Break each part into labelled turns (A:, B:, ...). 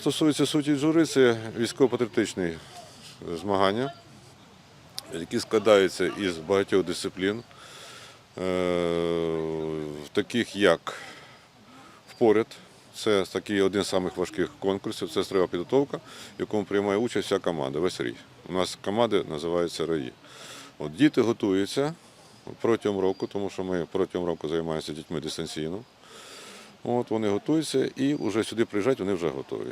A: стосується суті жури, це військово-патріотичні змагання, які складаються із багатьох дисциплін, е, таких як впоряд. Це такий один з самих важких конкурсів, це стройова підготовка, в якому приймає участь вся команда, весь рік. У нас команди називаються раї. От діти готуються протягом року, тому що ми протягом року займаємося дітьми дистанційно. От вони готуються і вже сюди приїжджають, вони вже готові.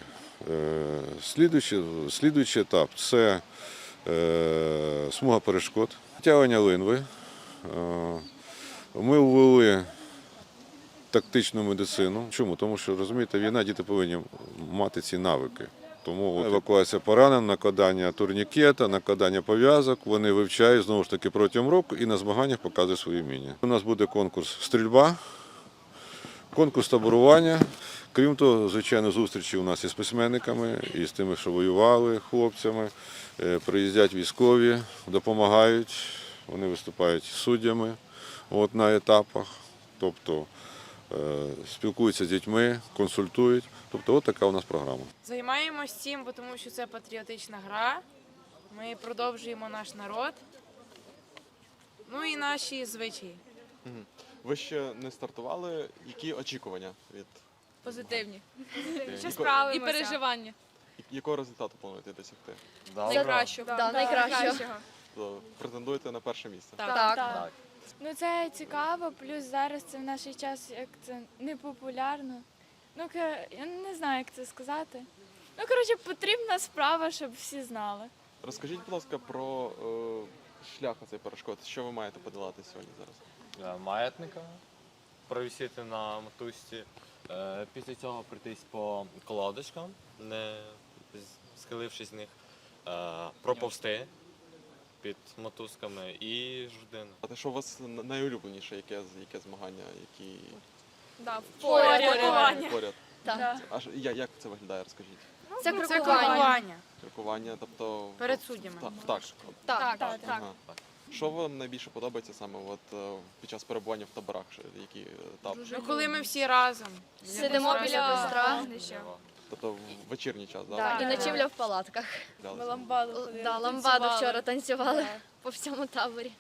A: Е, Слідуючий, слідуючий етап це е, смуга перешкод, тягання линви. Е, Ми ввели тактичну медицину. Чому? Тому що розумієте, війна, діти повинні мати ці навики. Тому евакуація поранених, накладання турнікета, накладання пов'язок. Вони вивчають знову ж таки протягом року і на змаганнях показують свої вміння. У нас буде конкурс стрільба, конкурс таборування. Крім того, звичайно, зустрічі у нас із письменниками, і з тими, що воювали хлопцями. Е, Приїздять військові, допомагають, вони виступають суддями от, на етапах. Тобто е, спілкуються з дітьми, консультують. Тобто, от така у нас програма.
B: Займаємось цим, бо тому що це патріотична гра. Ми продовжуємо наш народ. Ну і наші звичаї.
C: Ви ще не стартували. Які очікування від
D: Позитивні.
C: Яко-
B: справимося.
D: І переживання.
C: якого результату плануєте досягти?
D: Найкращого.
E: Да, найкращого.
C: То претендуєте на перше місце.
D: Так.
E: Так.
F: Ну це цікаво, плюс зараз це в наш час як це не популярно. Ну ка- я не знаю, як це сказати. Ну коротше, потрібна справа, щоб всі знали.
C: Розкажіть, будь ласка, про е, шлях цей перешкод. Що ви маєте подолати сьогодні зараз?
G: Е, маятника, провісити на мотузці. Е, Після цього пройтись по колодочкам, не схилившись з них, е, проповсти під мотузками і журдини.
C: А те, що у вас найулюбленіше, яке, яке змагання, які
D: Да,
F: Поряд.
D: поряд.
C: поряд?
E: Так.
C: А ж- я- як це виглядає, розкажіть?
E: Це крокування.
B: крокування
C: тобто
B: перед суддями.
C: Так, так.
E: Так, так, так.
C: Ага. Що вам найбільше подобається саме от, е, під час перебування в таборах? Які етап?
B: Ну коли ми всі разом.
E: Сидимо біля костра.
C: Тобто в вечірній час, да?
E: Да, і ночівля в палатках.
D: Ми ламбаду ходили,
E: Да, ламбаду вчора танцювали по всьому таборі.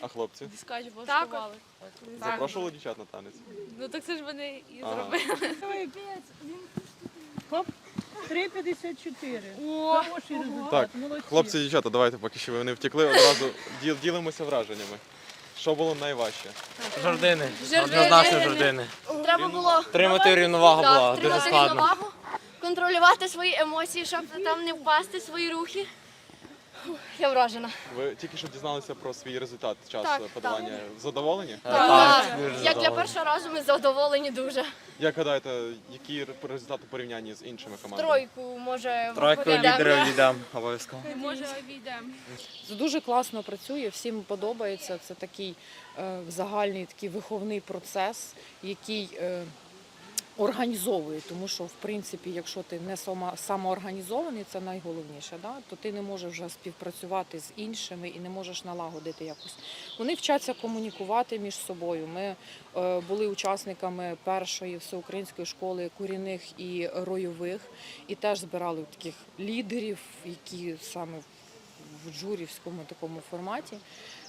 C: А хлопці?
D: Дискач влаштували.
C: Запрошували дівчат на танець?
D: Ну так це ж вони і
C: Ага.
D: зробили.
H: Хоп, 3,54. Хороший результат.
C: Так,
H: молодці.
C: Хлопці дівчата, давайте, поки що вони втекли, одразу діл- ділимося враженнями. Що було найважче?
G: Журдини. Однозначно жордини.
E: Треба було
G: Тримати рівновагу була дуже
E: тримати
G: складно.
E: рівновагу, контролювати свої емоції, щоб там не впасти, свої рухи. Я вражена.
C: Ви тільки що дізналися про свій результат час
E: Так,
C: подолання. Задоволені?
E: Так,
G: Так,
E: Як для першого разу ми задоволені дуже.
C: Як гадаєте, які р- результати у порівнянні з іншими командами?
E: Тройку може
G: Тройку лідерів йдемо обов'язково.
D: Може, обійдемо.
I: Дуже класно працює, всім подобається. Це такий е, загальний такий виховний процес, який е, організовує. Тому що, в принципі, якщо ти не самоорганізований, це найголовніше, да? то ти не можеш вже співпрацювати з іншими і не можеш налагодити якось. Вони вчаться комунікувати між собою. Ми е, були учасниками першої всеукраїнської школи корінних і ройових, і теж збирали таких лідерів, які саме в джурівському такому форматі.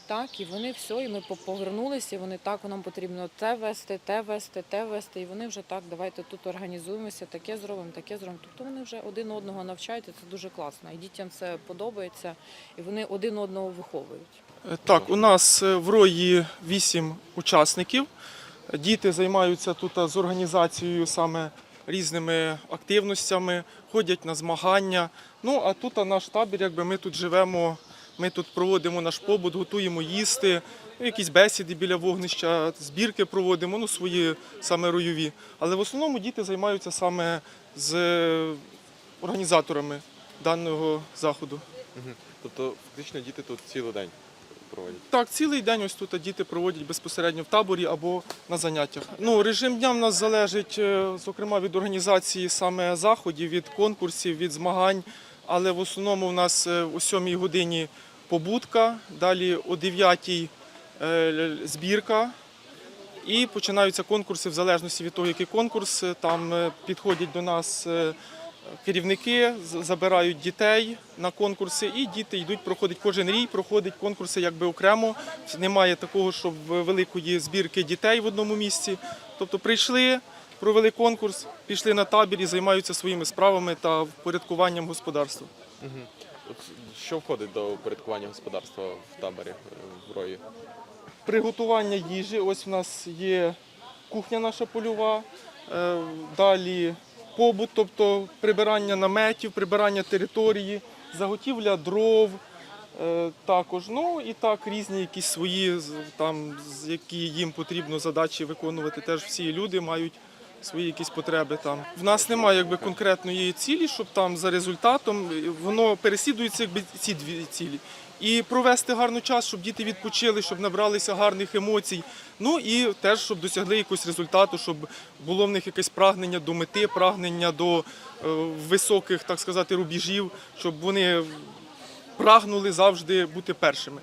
I: Так, і вони все, і ми по- повернулися, і вони так, нам потрібно те вести, те вести, те вести. І вони вже так, давайте тут організуємося, таке зробимо, таке зробимо. Тобто вони вже один одного навчають, і це дуже класно. І дітям це подобається, і вони один одного виховують.
J: Е, Так, у нас е, в рої вісім учасників. Діти займаються тут з організацією саме різними активностями, ходять на змагання. Ну а тут наш табір, якби ми тут живемо, ми тут проводимо наш побут, готуємо їсти, якісь бесіди біля вогнища, збірки проводимо, ну свої саме ройові. Але в основному діти займаються саме з організаторами даного заходу.
C: Тобто фактично діти тут цілий день проводять.
J: Так, цілий день ось тут діти проводять безпосередньо в таборі або на заняттях. Ну, режим дня в нас залежить, е, зокрема, від організації саме заходів, від конкурсів, від змагань. Але в основному в нас е, о 7 годині побудка, далі о 9 збірка. І починаються конкурси в залежності від того, який конкурс. Там е, підходять до нас е, керівники забирають дітей на конкурси, і діти йдуть, проходить кожен рік, проходить конкурси якби окремо. Немає такого, щоб великої збірки дітей в одному місці. Тобто прийшли, провели конкурс, пішли на табір і займаються своїми справами та впорядкуванням господарства.
C: Що входить до упорядкування господарства в таборі е, в рої?
J: Приготування їжі. Ось в нас є кухня наша польова, е, далі побут, тобто прибирання наметів, прибирання території, заготівля дров. е, Також, ну і так різні якісь свої, там, які їм потрібно задачі виконувати. Теж всі люди мають свої якісь потреби там. В нас немає якби конкретної цілі, щоб там за результатом е, воно переслідується якби ці дві цілі. І провести гарний час, щоб діти відпочили, щоб набралися гарних емоцій. Ну і теж, щоб досягли якогось результату, щоб було в них якесь прагнення до мети, прагнення до е, високих, так сказати, рубежів, щоб вони прагнули завжди бути першими.